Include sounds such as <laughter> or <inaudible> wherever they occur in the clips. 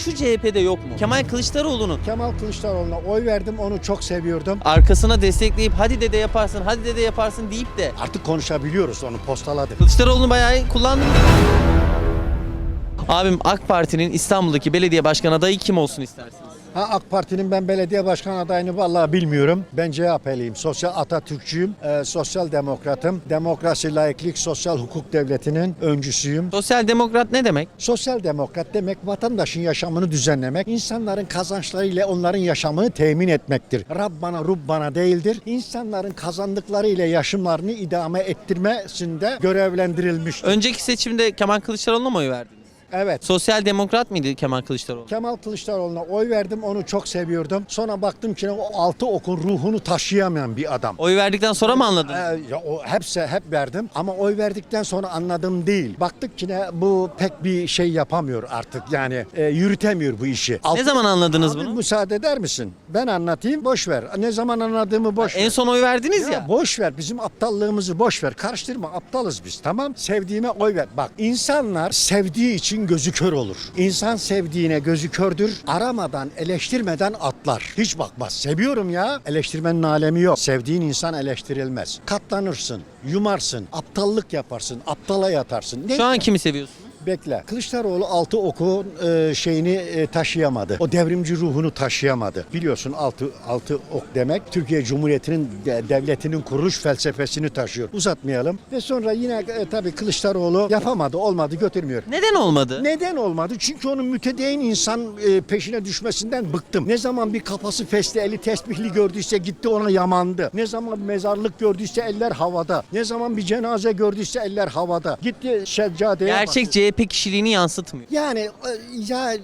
şu CHP'de yok mu? Kemal Kılıçdaroğlu'nun Kemal Kılıçdaroğlu'na oy verdim. Onu çok seviyordum. arkasına destekleyip hadi dede yaparsın, hadi dede yaparsın deyip de Artık konuşabiliyoruz. Onu postaladık. Kılıçdaroğlu'nu bayağı iyi kullandın. Abim AK Parti'nin İstanbul'daki belediye başkan adayı kim olsun istersiniz? Ha, AK Parti'nin ben belediye başkan adayını vallahi bilmiyorum. Ben CHP'liyim. Sosyal Atatürkçüyüm. Ee, sosyal demokratım. Demokrasi, layıklık, sosyal hukuk devletinin öncüsüyüm. Sosyal demokrat ne demek? Sosyal demokrat demek vatandaşın yaşamını düzenlemek, insanların kazançlarıyla onların yaşamını temin etmektir. Rabbana Rubbana değildir. İnsanların kazandıklarıyla yaşamlarını idame ettirmesinde görevlendirilmiştir. Önceki seçimde Kemal Kılıçdaroğlu'na mı oy verdiniz? Evet. Sosyal demokrat mıydı Kemal Kılıçdaroğlu? Kemal Kılıçdaroğlu'na oy verdim. Onu çok seviyordum. Sonra baktım ki o altı okun ruhunu taşıyamayan bir adam. Oy verdikten sonra mı anladınız? Ee, ya o hepsi hep verdim ama oy verdikten sonra anladım değil. Baktık ki ne bu pek bir şey yapamıyor artık yani e, yürütemiyor bu işi. Ne zaman anladınız Abi bunu? müsaade eder misin? Ben anlatayım boş ver. Ne zaman anladığımı boş ver. En son oy verdiniz ya. Ya boş ver bizim aptallığımızı boş ver. Karıştırma aptalız biz tamam. Sevdiğime oy ver. Bak insanlar sevdiği için gözü kör olur. İnsan sevdiğine gözü kördür. Aramadan eleştirmeden atlar. Hiç bakmaz. Seviyorum ya. Eleştirmenin alemi yok. Sevdiğin insan eleştirilmez. Katlanırsın, yumarsın, aptallık yaparsın, aptala yatarsın. Ne? Şu an kimi seviyorsunuz? Bekle. Kılıçdaroğlu altı okun e, şeyini e, taşıyamadı. O devrimci ruhunu taşıyamadı. Biliyorsun altı, altı ok demek Türkiye Cumhuriyeti'nin de- devletinin kuruluş felsefesini taşıyor. Uzatmayalım. Ve sonra yine e, tabii Kılıçdaroğlu yapamadı, olmadı, götürmüyor. Neden olmadı? Neden olmadı? Çünkü onun mütedeyyin insan e, peşine düşmesinden bıktım. Ne zaman bir kafası fesli, eli tesbihli gördüyse gitti ona yamandı. Ne zaman mezarlık gördüyse eller havada. Ne zaman bir cenaze gördüyse eller havada. Gitti seccadeye Gerçek baktı. CHP kişiliğini yansıtmıyor. Yani e, ya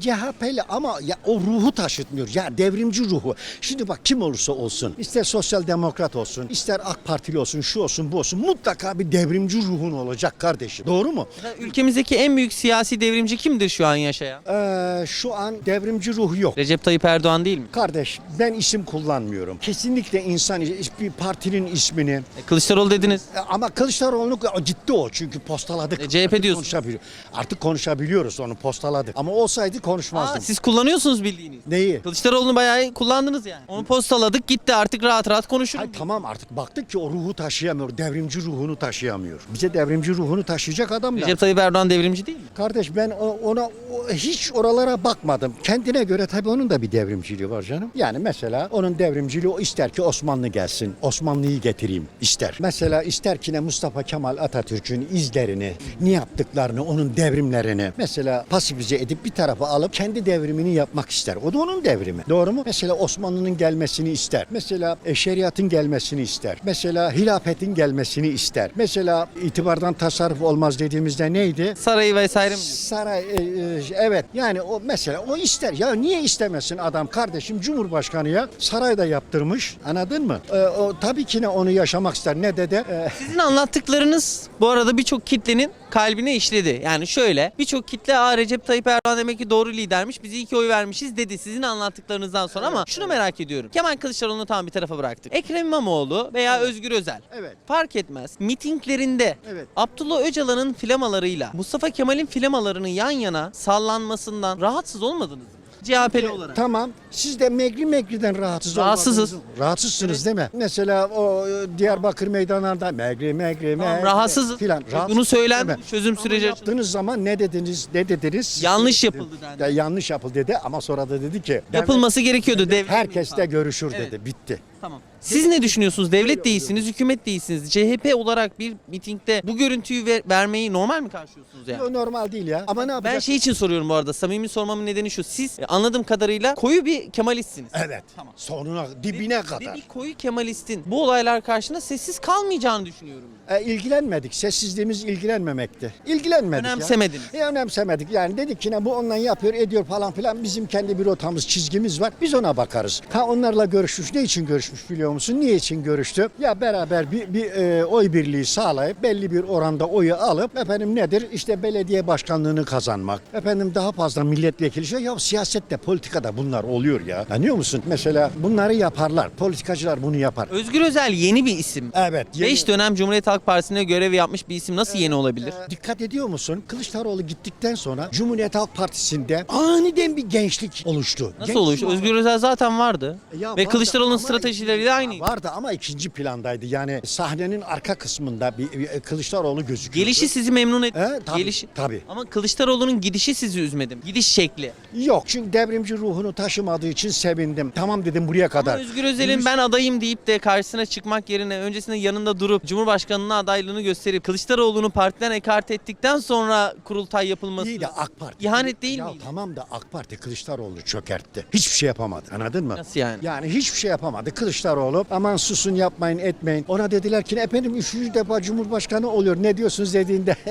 CHP'li ama ya o ruhu taşıtmıyor. Ya devrimci ruhu. Şimdi bak kim olursa olsun, ister sosyal demokrat olsun, ister AK Partili olsun, şu olsun, bu olsun mutlaka bir devrimci ruhun olacak kardeşim. Doğru mu? Ülkemizdeki en büyük siyasi devrimci kimdir şu an yaşayan? Ee, şu an devrimci ruh yok. Recep Tayyip Erdoğan değil mi? Kardeş ben isim kullanmıyorum. Kesinlikle insan bir partinin ismini E, Kılıçdaroğlu dediniz. E, ama Kılıçdaroğlu ciddi o çünkü postaladık. E, CHP diyorsun. Konuşabiliyor- Artık konuşabiliyoruz onu postaladık. Ama olsaydı Aa, konuşmazdım. siz kullanıyorsunuz bildiğiniz. Neyi? Kılıçdaroğlu'nu bayağı kullandınız yani. Onu postaladık gitti artık rahat rahat konuşurum. Hayır, tamam artık baktık ki o ruhu taşıyamıyor. Devrimci ruhunu taşıyamıyor. Bize devrimci ruhunu taşıyacak adam lazım. Recep Tayyip Erdoğan devrimci değil mi? Kardeş ben ona hiç oralara bakmadım. Kendine göre tabii onun da bir devrimciliği var canım. Yani mesela onun devrimciliği o ister ki Osmanlı gelsin. Osmanlı'yı getireyim ister. Mesela ister ki ne Mustafa Kemal Atatürk'ün izlerini, ne yaptıklarını, onun devrimlerini mesela pasifize edip bir tarafa alıp kendi devrimini yapmak ister. O da onun devrimi. Doğru mu? Mesela Osmanlı'nın gelmesini ister. Mesela e, şeriatın gelmesini ister. Mesela hilafetin gelmesini ister. Mesela itibardan tasarruf olmaz dediğimizde neydi? Sarayı vesaire mi? Saray e, e, evet yani o mesela o ister ya niye istemesin adam kardeşim Cumhurbaşkanı ya sarayda yaptırmış anladın mı? E, o tabii ki ne onu yaşamak ister ne de de e, Sizin anlattıklarınız bu arada birçok kitlenin kalbine işledi. Yani şöyle birçok kitle Aa Recep Tayyip Erdoğan demek ki doğru lidermiş biz iyi ki oy vermişiz dedi sizin anlattıklarınızdan sonra ama şunu merak ediyorum. Kemal Kılıçdaroğlu'nu tam bir tarafa bıraktık. Ekrem İmamoğlu veya Özgür Özel. Evet. Fark etmez. Mitinglerinde Evet. Abdullah Öcalan'ın flamalarıyla Mustafa Kemal'in flamalarının yan yana sallanmasından rahatsız olmadınız mı? CHP'li olarak. Tamam. Siz de Megri Megri'den rahatsız Rahatsızız. olmadınız. Rahatsızsınız değil mi? Mesela o e, Diyarbakır meydanlarında Megri Megri Tamam, Megri rahatsızız. filan. Bunu Rahatsız söylendi, değil mi? çözüm süreci açıldı. yaptığınız zaman ne dediniz? Ne dediniz? Yanlış yapıldı dendi. Ya yanlış yapıldı dedi ama sonra da dedi ki Yapılması gerekiyordu. Devlet herkes de görüşür dedi. Bitti. Tamam. Siz ne düşünüyorsunuz? Devlet değilsiniz, hükümet değilsiniz. CHP olarak bir mitingde bu görüntüyü ver- vermeyi normal mi karşılıyorsunuz yani? O normal değil ya. Ama ne Ben yapacak? şey için soruyorum bu arada. Samimi sormamın nedeni şu. Siz e, anladığım kadarıyla koyu bir Kemalistsiniz. Evet. Tamam. Sonuna dibine Ve kadar. bir koyu Kemalistin bu olaylar karşısında sessiz kalmayacağını düşünüyorum. E, ilgilenmedik. Sessizliğimiz ilgilenmemekti. İlgilenmedik Önemsemediniz. ya. E, önemsemedik. Yani dedik ki ne bu ondan yapıyor ediyor falan filan. Bizim kendi bir rotamız çizgimiz var. Biz ona bakarız. Ha onlarla görüşmüş. Ne için görüşmüş? görüşmüş biliyor musun? Niye için görüştü? Ya beraber bir, bir e, oy birliği sağlayıp belli bir oranda oyu alıp efendim nedir? İşte belediye başkanlığını kazanmak. Efendim daha fazla milletvekili şey. Ya siyasette, politikada bunlar oluyor ya. Anlıyor musun? Mesela bunları yaparlar. Politikacılar bunu yapar. Özgür Özel yeni bir isim. Evet. 5 dönem Cumhuriyet Halk Partisi'ne görev yapmış bir isim nasıl yeni olabilir? Ee, Dikkat ediyor musun? Kılıçdaroğlu gittikten sonra Cumhuriyet Halk Partisi'nde aniden bir gençlik oluştu. Nasıl Genç oluş? var. Özgür Özel zaten vardı. Ya Ve vardı Kılıçdaroğlu'nun ama stratejileriyle aynıydı. Vardı ama ikinci plandaydı. Yani sahnenin arka kısmında bir, bir Kılıçdaroğlu gözüküyordu. Gelişi sizi memnun etti. He, tabii, Gelişi. tabii. Ama Kılıçdaroğlu'nun gidişi sizi üzmedi. mi? Gidiş şekli. Yok çünkü devrimci ruhunu taşımadığı için sevindim. Tamam dedim buraya kadar. Ama Özgür Özel'in ben adayım deyip de karşısına çıkmak yerine öncesinde yanında durup Cumhurbaşkanlığına adaylığını gösterip Kılıçdaroğlu'nu partiden ekart ettikten sonra kurultay yapılması. İyi de AK Parti. İhanet değil ya miydi? tamam da AK Parti Kılıçdaroğlu çökertti. Hiçbir şey yapamadı. Anladın mı? Nasıl yani? Yani hiçbir şey yapamadı. Kılıçdaroğlu aman susun yapmayın etmeyin. Ona dediler ki efendim üçüncü defa Cumhurbaşkanı oluyor. Ne diyorsunuz dediğinde. <laughs>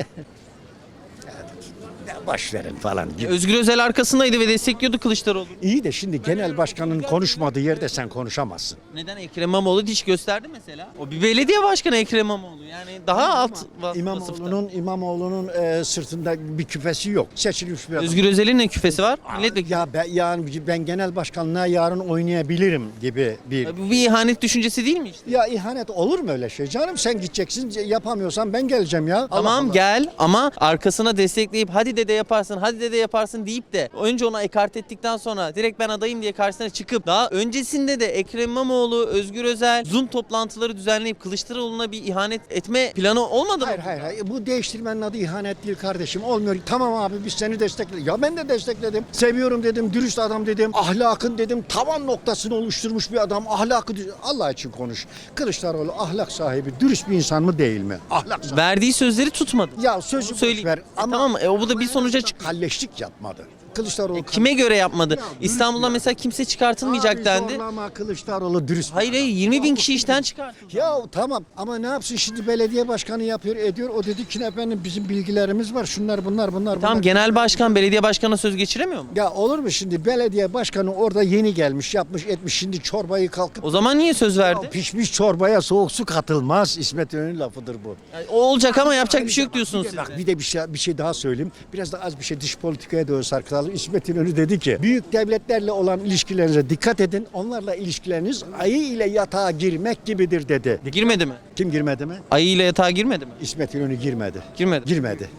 Boş verin falan gibi. Özgür Özel arkasındaydı ve destekliyordu Kılıçdaroğlu. İyi de şimdi genel başkanın konuşmadığı yerde sen konuşamazsın. Neden Ekrem İmamoğlu diş gösterdi mesela? O bir belediye başkanı Ekrem İmamoğlu. Yani daha alt va- vasıfta. İmamoğlu'nun İmamoğlu'nun e, sırtında bir küfesi yok. Seçilmiş bir adam. Özgür Özel'in ne küfesi var? Milletvekili. Ya ben, yani ben genel başkanlığa yarın oynayabilirim gibi bir Bu bir ihanet düşüncesi değil mi işte? Ya ihanet olur mu öyle şey canım? Sen gideceksin yapamıyorsan ben geleceğim ya. Allah Tamam Allah. gel ama arkasına destekleyip hadi dede yaparsın hadi dede yaparsın deyip de önce ona ekart ettikten sonra direkt ben adayım diye karşısına çıkıp daha öncesinde de Ekrem İmamoğlu, Özgür Özel Zoom toplantıları düzenleyip Kılıçdaroğlu'na bir ihanet etme planı olmadı mı? Hayır hayır hayır. Bu değiştirmenin adı ihanet değil kardeşim. Olmuyor. Tamam abi biz seni destekledik. Ya ben de destekledim. Seviyorum dedim. Dürüst adam dedim. Ahlakın dedim. Tavan noktasını oluşturmuş bir adam. Ahlakı Allah için konuş. Kılıçdaroğlu ahlak sahibi. Dürüst bir insan mı değil mi? Ahlak sahibi. Verdiği sözleri tutmadı. Ya sözü boş söyleyeyim. ver. E tamam e, o bu da bir sonuca çık. Kalleşlik yapmadı. Kılıçdaroğlu Kime göre yapmadı? Ya, dürüst İstanbul'dan ya. mesela kimse çıkartılmayacak Abi dendi. zorlama Kılıçdaroğlu dürüst. Hayır hayır 20 bin kişi işten çıkartıldı. Ya tamam ama ne yapsın şimdi belediye başkanı yapıyor ediyor. O dedi ki efendim bizim bilgilerimiz var şunlar bunlar bunlar. Tamam bunlar. genel başkan belediye başkanına söz geçiremiyor mu? Ya olur mu şimdi belediye başkanı orada yeni gelmiş yapmış etmiş şimdi çorbayı kalkıp O zaman niye söz Ya verdi? pişmiş çorbaya soğuk su katılmaz. İsmet İnönü'nün lafıdır bu. Yani o olacak ama yapacak bir şey yok diyorsunuz Bir de. bak bir de bir şey, bir şey daha söyleyeyim. Biraz da az bir şey dış politikaya doğru sarkılalım. İsmet İnönü dedi ki büyük devletlerle olan ilişkilerinize dikkat edin. Onlarla ilişkileriniz ayı ile yatağa girmek gibidir dedi. Girmedi mi? Kim girmedi mi? Ayı ile yatağa girmedi mi? İsmet İnönü girmedi. Girmedi. Girmedi.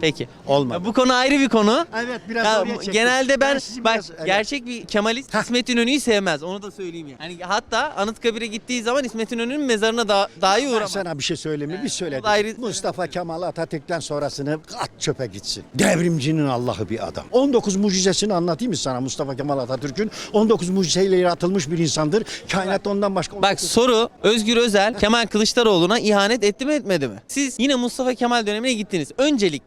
Peki. Olmadı. Ya bu konu ayrı bir konu. Evet biraz Ya, oraya çektim. genelde ben sizi bak biraz- evet. gerçek bir Kemalist İsmet İnönü'yü sevmez. Onu da söyleyeyim ya. Hani hatta Anıtkabir'e gittiği zaman İsmet İnönü'nün mezarına da dahi Ben uğramaz. sana bir şey söyleyeyim mi? O da ayrı- Mustafa Kemal Atatürk'ten sonrasını at çöpe gitsin. Devrimcinin Allah'ı bir adam. 19 mucizesini anlatayım mı sana Mustafa Kemal Atatürk'ün? 19 mucizeyle yaratılmış bir insandır. Kainat ondan başka... Bak soru Özgür Özel Kemal Kılıçdaroğlu'na ihanet etti mi etmedi mi? Siz yine Mustafa Kemal dönemine gittiniz.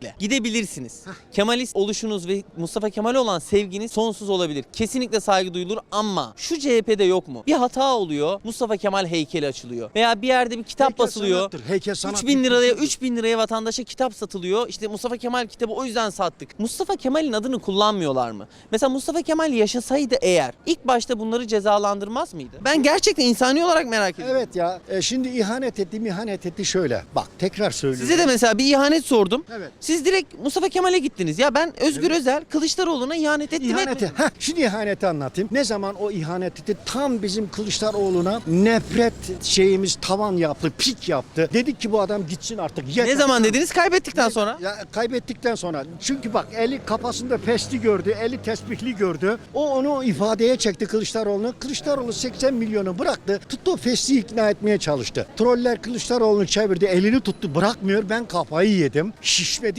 Öncelikle gidebilirsiniz. Kemalist oluşunuz ve Mustafa Kemal'e olan sevginiz sonsuz olabilir. Kesinlikle saygı duyulur ama şu CHP'de yok mu? Bir hata oluyor. Mustafa Kemal heykeli açılıyor. Veya bir yerde bir kitap Heykel basılıyor. sanattır, heykel sanat 3000 bir liraya kültürdür. 3000 liraya vatandaşa kitap satılıyor. İşte Mustafa Kemal kitabı o yüzden sattık. Mustafa Kemal'in adını kullanmıyorlar mı? Mesela Mustafa Kemal yaşasaydı eğer ilk başta bunları cezalandırmaz mıydı? Ben gerçekten insani olarak merak ediyorum. Evet ya e, şimdi ihanet etti ihanet etti şöyle. Bak tekrar söylüyorum. Size de mesela bir ihanet sordum. Evet. Siz direkt Mustafa Kemal'e gittiniz. Ya ben Özgür Özel Kılıçdaroğlu'na ihanet ettim İhaneti, etmedim. heh, şimdi ihaneti anlatayım. Ne zaman o ihanet etti? Tam bizim Kılıçdaroğlu'na nefret şeyimiz tavan yaptı, pik yaptı. Dedik ki bu adam gitsin artık. Yeter. Ne zaman dediniz? Kaybettikten sonra. Ya kaybettikten sonra. Çünkü bak eli kafasında festi gördü, eli tesbihli gördü. O onu ifadeye çekti Kılıçdaroğlu'nu. Kılıçdaroğlu 80 milyonu bıraktı. Tuttu o ikna etmeye çalıştı. Troller Kılıçdaroğlu'nu çevirdi, elini tuttu, bırakmıyor. Ben kafayı yedim.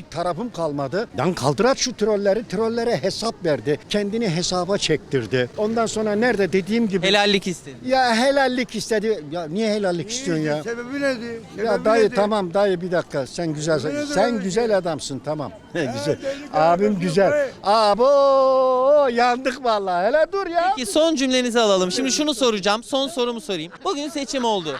Şişmedik tarafım kalmadı. Lan kaldırat şu trolleri. Trollere hesap verdi. Kendini hesaba çektirdi. Ondan sonra nerede dediğim gibi. Helallik istedi. Ya helallik istedi. Ya niye helallik istiyorsun ya? Sebebi neydi? Ya Sebebi dayı neydi? tamam dayı bir dakika sen güzel Öyle sen güzel adamsın tamam. <laughs> güzel. Abim güzel. Abo yandık vallahi. Hele dur ya. Peki son cümlenizi alalım. Şimdi şunu soracağım. Son sorumu sorayım. Bugün seçim oldu.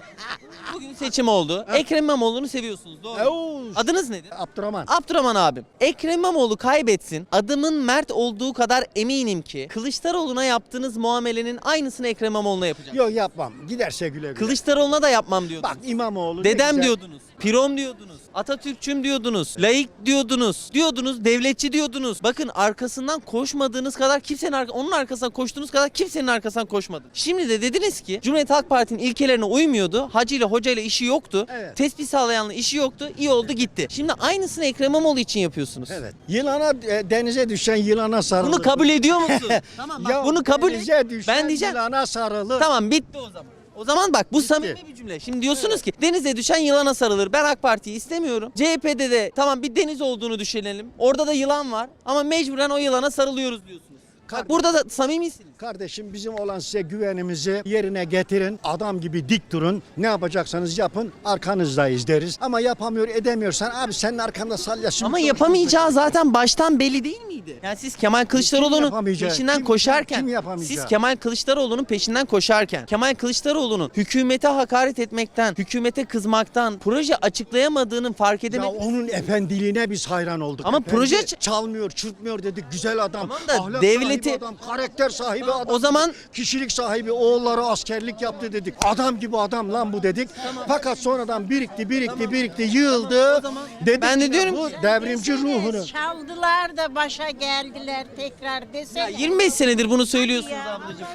Bugün seçim oldu. Ekrem İmamoğlu'nu seviyorsunuz doğru. mu? Adınız nedir? Abdurrahman. Abdurrahman abim. Ekrem İmamoğlu kaybetsin. Adımın Mert olduğu kadar eminim ki Kılıçdaroğlu'na yaptığınız muamelenin aynısını Ekrem İmamoğlu'na yapacağım. Yok yapmam. Giderse güle güle. Kılıçdaroğlu'na da yapmam diyordunuz. Bak İmamoğlu. ne Dedem güzel- diyordunuz. Pirom diyordunuz. Atatürkçüm diyordunuz. Laik diyordunuz. Diyordunuz. Devletçi diyordunuz. Bakın arkasından koşmadığınız kadar kimsenin arka, onun arkasından koştuğunuz kadar kimsenin arkasından koşmadınız. Şimdi de dediniz ki Cumhuriyet Halk Parti'nin ilkelerine uymuyordu. Hacı ile hoca ile işi yoktu. Evet. Tespih sağlayanla işi yoktu. İyi oldu gitti. Şimdi aynısını Ekrem İmamoğlu için yapıyorsunuz. Evet. Yılana e, denize düşen yılana sarılır. Bunu kabul ediyor musun? <laughs> tamam bak Ya bunu kabul denize düşen Ben diyeceğim. Yılana sarılır. Tamam bitti o zaman. O zaman bak bu samimi bir cümle. Şimdi diyorsunuz ki denize düşen yılana sarılır. Ben AK Parti'yi istemiyorum. CHP'de de tamam bir deniz olduğunu düşünelim. Orada da yılan var ama mecburen o yılana sarılıyoruz diyorsunuz. Bak burada da samimisiniz. Kardeşim bizim olan size güvenimizi yerine getirin. Adam gibi dik durun. Ne yapacaksanız yapın. Arkanızdayız deriz. Ama yapamıyor edemiyorsan abi senin arkanda salyasın. Ama yapamayacağı zaten baştan belli değil miydi? Yani siz Kemal Kılıçdaroğlu'nun yapamayacağı? peşinden Kim- koşarken, kim yapamayacağı? siz Kemal Kılıçdaroğlu'nun peşinden koşarken, Kemal Kılıçdaroğlu'nun hükümete hakaret etmekten, hükümete kızmaktan, proje açıklayamadığının fark Ya onun efendiliğine biz hayran olduk. Ama proje çalmıyor, çırpmıyor dedik. Güzel adam. Tamam da ahlak devleti- adam, karakter sahibi Tamam, adam. o zaman- kişilik sahibi oğulları askerlik yaptı dedik. Adam gibi adam lan bu dedik. Fakat sonradan birikti, birikti, birikti, yığıldı. O zaman Dedik ben de diyorum bu devrimci ruhunu. Çaldılar da başa geldiler tekrar desene. Ya 25 senedir bunu söylüyorsunuz Ya, ablacığım.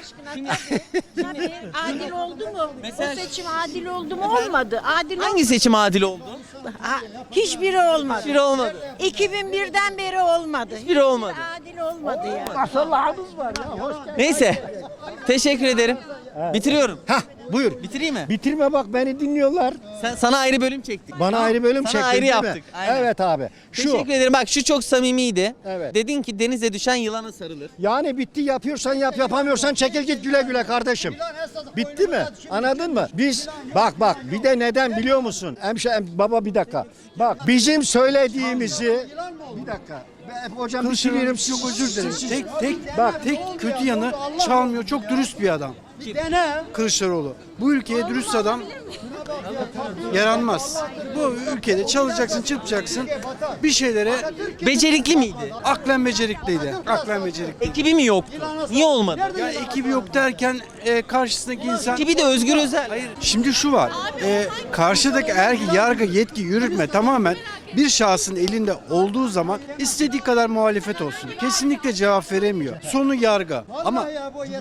Tabii. adil oldu mu? Mesela- o seçim adil oldu mu? Olmadı. Adil Hangi seçim adil oldu? olmadı. Ha, hiçbiri olmadı. Hiçbiri olmadı. 2001'den beri olmadı. Hiçbiri olmadı. Adil olmadı ya. Neyse. Teşekkür ederim. Bitiriyorum. Hah buyur. Bitireyim mi? Bitirme bak beni dinliyorlar. Sen sana ayrı bölüm çektik. Bana ayrı bölüm Sana çektin ayrı değil yaptık. mi? Aynen. Evet abi. Şu Teşekkür ederim. Bak şu çok samimiydi. Evet. Dedin ki denize düşen yılana sarılır. Yani bitti yapıyorsan yap yapamıyorsan çekil git güle güle kardeşim. Bitti mi? Anladın mı? Biz bak bak bir de neden biliyor musun? Hemşe em- baba bir dakika. Bak bizim söylediğimizi bir dakika. Ben, hocam bir siliyorum. Çok özür dilerim. Tek tek Bak. tek kötü yanı çalmıyor. Çok dürüst bir adam. Kılıçdaroğlu. Bu ülkeye dürüst adam yaranmaz. Bu ülkede çalacaksın, çırpacaksın. Bir şeylere Becerikli miydi? aklen becerikliydi. Aklen becerikliydi. Ekibi mi yoktu? Niye olmadı? Ya ekibi yok derken e, karşısındaki insan Ekibi de Özgür Özel. Hayır. Şimdi şu var. E, karşıdaki eğer ki yargı, yetki, yürütme tamamen bir şahsın elinde olduğu zaman istediği kadar muhalefet olsun. Kesinlikle cevap veremiyor. Sonu yargı. Ama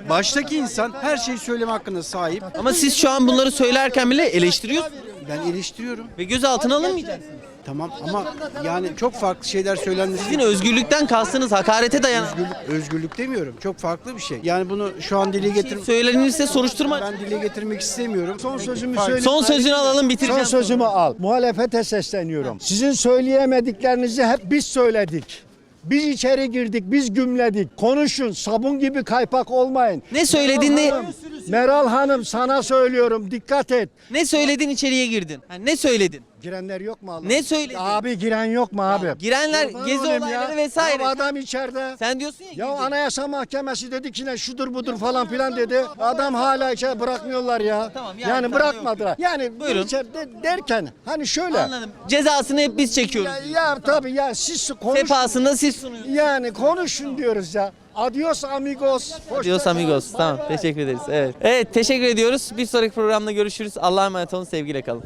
baştaki insan her şeyi söyleme hakkına sahip. Ama siz şu an bunları söylerken bile eleştiriyorsunuz. Ben eleştiriyorum. Ve gözaltına alınmayacaksınız. Tamam ama yani çok farklı şeyler söylenmesi. Sizin özgürlükten kastınız hakarete dayanan. özgürlük, özgürlük demiyorum. Çok farklı bir şey. Yani bunu şu an dile getir Söylenirse soruşturma. ben dile getirmek istemiyorum. Son sözümü söyleyeyim. Son sözünü alalım Son bitireceğim. sözümü al. Muhalefete sesleniyorum. Sizin söyleyemediklerinizi hep biz söyledik. Biz içeri girdik, biz gümledik. Konuşun, sabun gibi kaypak olmayın. Ne söyledin ne, Hanım, Meral Hanım sana söylüyorum dikkat et. ne söyledin içeriye girdin? Ha, ne söyledin? Girenler yok mu Allah? Ne söyledin? Abi giren yok mu abi? girenler, Kurban gezi olayım olayları vesaire. Ya adam içeride. Sen diyorsun ya, Ya. Anayasa Mahkemesi dedi ki ne şudur budur falan filan dedi. Adam hala içeri bırakmıyorlar ya. Tamam, yani yani tamam, bırakmadılar. Yani Buyurun. içeride derken hani şöyle. Anladım. Cezasını hep biz çekiyoruz. Ya, ya tabii ya siz konuşun. Sefasını da siz sunuyorsunuz. Yani konuşun diyoruz ya. Adios amigos. Kalın. amigos. Tamam teşekkür ederiz. Evet. Evet teşekkür ediyoruz. Bir sonraki programda görüşürüz. Allah'a emanet olun. Sevgiyle kalın.